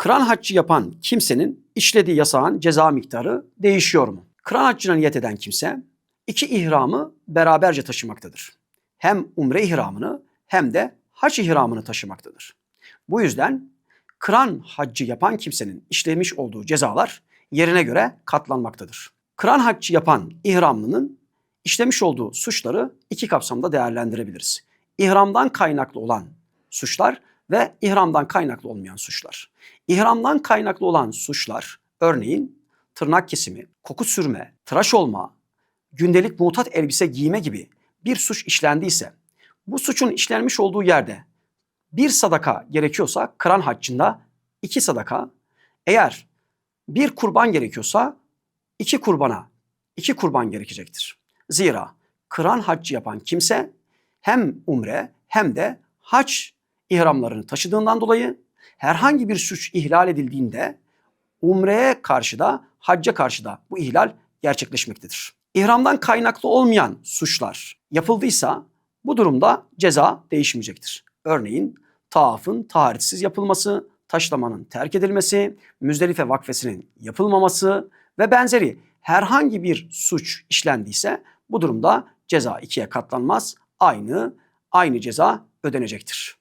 Kıran haccı yapan kimsenin işlediği yasağın ceza miktarı değişiyor mu? Kıran haccına niyet eden kimse iki ihramı beraberce taşımaktadır. Hem umre ihramını hem de hac ihramını taşımaktadır. Bu yüzden kıran haccı yapan kimsenin işlemiş olduğu cezalar yerine göre katlanmaktadır. Kıran haccı yapan ihramlının işlemiş olduğu suçları iki kapsamda değerlendirebiliriz. İhramdan kaynaklı olan suçlar ve ihramdan kaynaklı olmayan suçlar. İhramdan kaynaklı olan suçlar örneğin tırnak kesimi, koku sürme, tıraş olma, gündelik mutat elbise giyme gibi bir suç işlendiyse bu suçun işlenmiş olduğu yerde bir sadaka gerekiyorsa kıran haccında iki sadaka, eğer bir kurban gerekiyorsa iki kurbana, iki kurban gerekecektir. Zira kıran haccı yapan kimse hem umre hem de hac ihramlarını taşıdığından dolayı herhangi bir suç ihlal edildiğinde umreye karşı da hacca karşı da bu ihlal gerçekleşmektedir. İhramdan kaynaklı olmayan suçlar yapıldıysa bu durumda ceza değişmeyecektir. Örneğin tavafın taharetsiz yapılması, taşlamanın terk edilmesi, Müzdelife vakfesinin yapılmaması ve benzeri herhangi bir suç işlendiyse bu durumda ceza ikiye katlanmaz. Aynı aynı ceza ödenecektir.